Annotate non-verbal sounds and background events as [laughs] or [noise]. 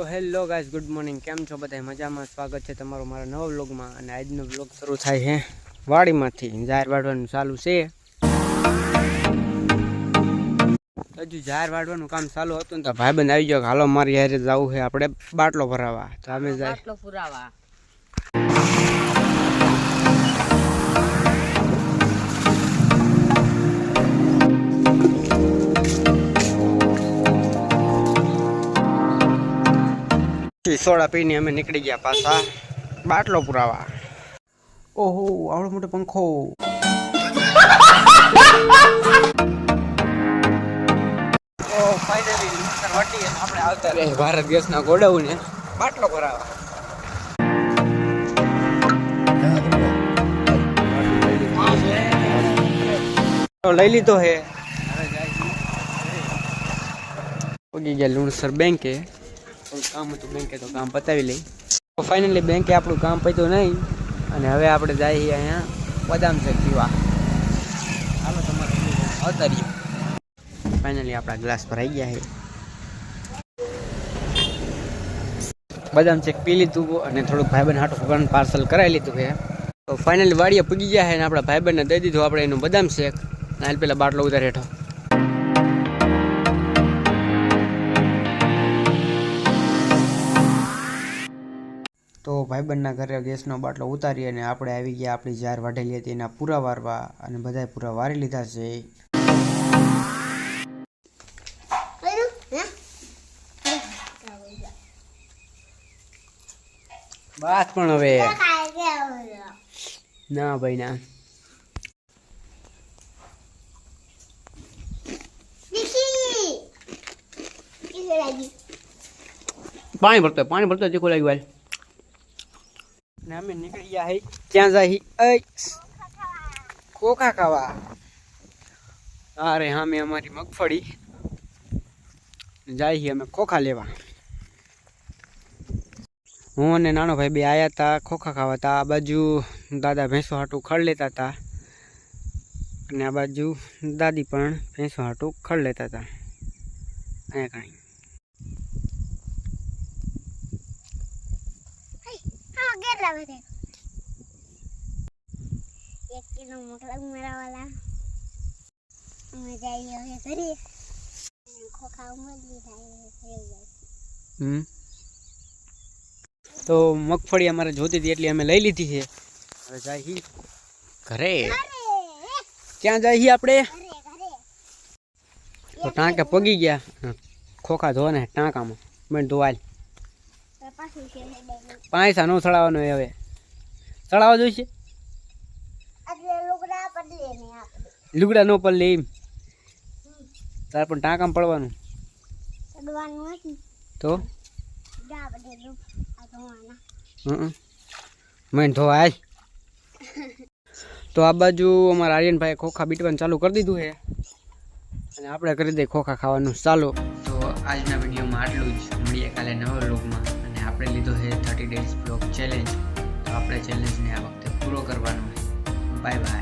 તો hello guys good morning. કેમ છો બધા? મજામાં? સ્વાગત છે તમારું મારા નવા વ્લોગમાં. અને આજનો વ્લોગ શરૂ થાય છે વાડીમાંથી. જાહેર વાળવાનું ચાલુ છે. હજુ જાહેર વાળવાનું કામ ચાલુ હતું ને તો ભાઈબંધ આવી ગયો હાલો મારી હારે જવું છે. આપણે બાટલો ભરાવા. તો અમે જાય બાટલો પુરાવા સોડા પીને અમે નીકળી ગયા પાછા બાટલો પુરાવા. ઓહો આવડો મોટો પંખો. [laughs] આપણે આવતા રહે ભારત ગેસના ગોડાઉને બાટલો ભરાવા લઈ લીધો હે. પગી ગયા લુણસર બેંકે. થોડું કામ હતું બેંકે તો કામ પતાવી લઈ. તો ફાઇનલી બેંકે આપણું કામ પત્યું નહીં. અને હવે આપણે જઈએ અહીંયા બદામ છે પીવા. હાલો તમારે અવતારીએ ફાઇનલી આપણા ગ્લાસ ભરાઈ ગયા છે બદામ ચેક પી લીધું અને થોડુંક ભાઈબંધ હાટું પાર્સલ કરાવી લીધું છે. તો ફાઇનલી વાડીએ પૂગી ગયા છે અને આપણા ભાઈબંધને દઈ દીધું આપણે એનું બદામ શેક. નાલ પેલા બાટલો ઉતારી હેઠો તો ભાઈબંધના ઘરે ગેસનો બાટલો ઉતારી અને આપણે આવી ગયા આપણી જાર વાઢેલી હતી. એના પૂરા વારવા અને બધાએ પૂરા વારી લીધા છે. વાત પણ હવે. ના ભાઈ ના. પાણી ભરતો પાણી ભરતો ચીકુ લાગ્યું ને અમે નીકળી ગયા હઈ ક્યાં જાય ખોખા ખાવા? અરે હા, મેં અમારી મગફળી. જાય અમે ખોખા લેવા. હું અને નાનો ભાઈ બે આવ્યા હતા ખોખા ખાવા તા. આ બાજુ દાદા ભેંસો હાટું ખડ લેતા હતા અને આ બાજુ દાદી પણ ભેંસો હાટું ખડ લેતા હતા અહીંયા કાંઈ એક કિલો મોકલા મારા અમે જઈએ હવે ઘરે. ખોખા ઉમરલી થાય હમ. તો મગફળી અમારે જોતી હતી એટલે અમે લઈ લીધી છે. હવે જાય ઘરે. ક્યાં જાય આપણે? તો ટાંકે પગી ગયા. ખોખા ધોવા ને ટાંકામાં. મેં ધોવાલ તો પાછું છે નો ચડાવવાનો હોય હવે. ચડાવવા જોઈશે? લુગડા ને આપણે લુગડા નો પર લે એમ? તાર પણ ટાંકામાં પડવાનું. તો? મેં ધોવાલ તો આ બાજુ અમારા આર્યનભાઈ ખોખા બીટવાનું ચાલુ કરી દીધું છે. અને આપણે કરી દઈએ ખોખા ખાવાનું. ચાલો. તો આજના વિડીયોમાં આટલું જ. મળીએ કાલે નવા છે થર્ટી ડેઝ બ્લોગ ચેલેન્જ તો આપણે ચેલેન્જને આ વખતે પૂરો કરવાનો બાય બાય